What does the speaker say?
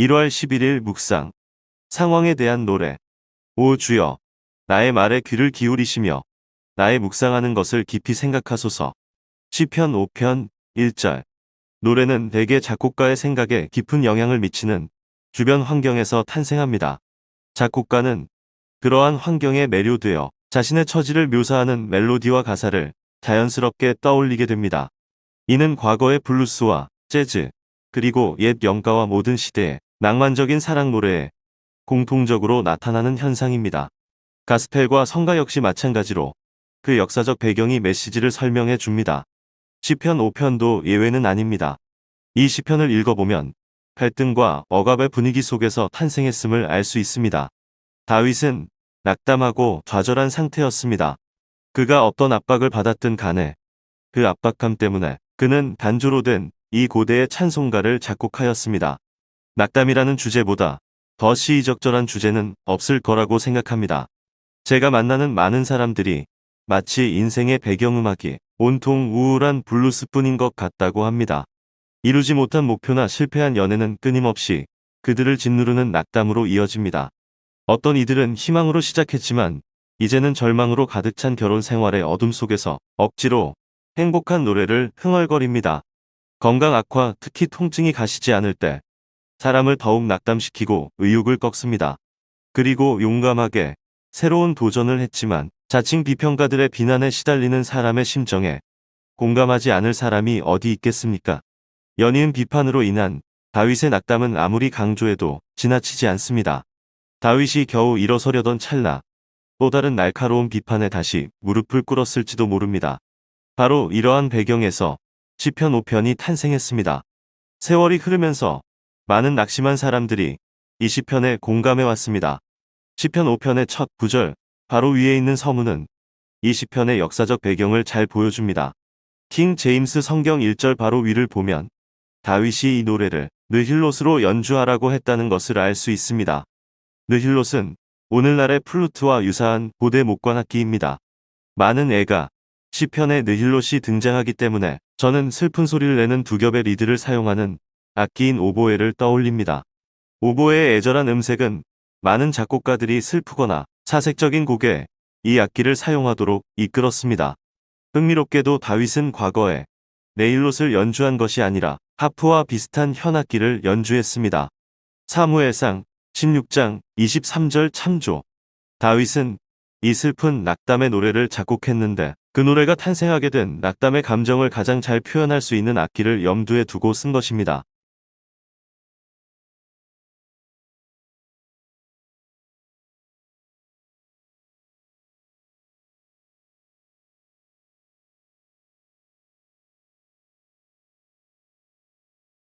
1월 11일 묵상. 상황에 대한 노래. 오 주여, 나의 말에 귀를 기울이시며 나의 묵상하는 것을 깊이 생각하소서. 시편 5편 1절. 노래는 대개 작곡가의 생각에 깊은 영향을 미치는 주변 환경에서 탄생합니다. 작곡가는 그러한 환경에 매료되어 자신의 처지를 묘사하는 멜로디와 가사를 자연스럽게 떠올리게 됩니다. 이는 과거의 블루스와 재즈, 그리고 옛 영가와 모든 시대의 낭만적인 사랑 노래에 공통적으로 나타나는 현상입니다. 가스펠과 성가 역시 마찬가지로 그 역사적 배경이 메시지를 설명해 줍니다. 시편 5편도 예외는 아닙니다. 이 시편을 읽어보면 갈등과 억압의 분위기 속에서 탄생했음을 알 수 있습니다. 다윗은 낙담하고 좌절한 상태였습니다. 그가 어떤 압박을 받았든 간에 그 압박감 때문에 그는 단조로 된 이 고대의 찬송가를 작곡하였습니다. 낙담이라는 주제보다 더 시의적절한 주제는 없을 거라고 생각합니다. 제가 만나는 많은 사람들이 마치 인생의 배경음악이 온통 우울한 블루스뿐인 것 같다고 합니다. 이루지 못한 목표나 실패한 연애는 끊임없이 그들을 짓누르는 낙담으로 이어집니다. 어떤 이들은 희망으로 시작했지만 이제는 절망으로 가득 찬 결혼 생활의 어둠 속에서 억지로 행복한 노래를 흥얼거립니다. 건강 악화, 특히 통증이 가시지 않을 때 사람을 더욱 낙담시키고 의욕을 꺾습니다. 그리고 용감하게 새로운 도전을 했지만 자칭 비평가들의 비난에 시달리는 사람의 심정에 공감하지 않을 사람이 어디 있겠습니까? 연이은 비판으로 인한 다윗의 낙담은 아무리 강조해도 지나치지 않습니다. 다윗이 겨우 일어서려던 찰나 또 다른 날카로운 비판에 다시 무릎을 꿇었을지도 모릅니다. 바로 이러한 배경에서 시편 5편이 탄생했습니다. 세월이 흐르면서 많은 낙심한 사람들이 이 시편에 공감해 왔습니다. 시편 5편의 첫 구절 바로 위에 있는 서문은 이 시편의 역사적 배경을 잘 보여줍니다. 킹 제임스 성경 1절 바로 위를 보면 다윗이 이 노래를 느힐롯으로 연주하라고 했다는 것을 알 수 있습니다. 느힐롯은 오늘날의 플루트와 유사한 고대 목관악기입니다. 많은 애가 시편에 느힐롯이 등장하기 때문에 저는 슬픈 소리를 내는 두 겹의 리드를 사용하는 악기인 오보에를 떠올립니다. 오보에의 애절한 음색은 많은 작곡가들이 슬프거나 사색적인 곡에 이 악기를 사용하도록 이끌었습니다. 흥미롭게도 다윗은 과거에 네일롯을 연주한 것이 아니라 하프와 비슷한 현악기를 연주했습니다. 사무엘상 16장 23절 참조 다윗은 이 슬픈 낙담의 노래를 작곡했는데 그 노래가 탄생하게 된 낙담의 감정을 가장 잘 표현할 수 있는 악기를 염두에 두고 쓴 것입니다.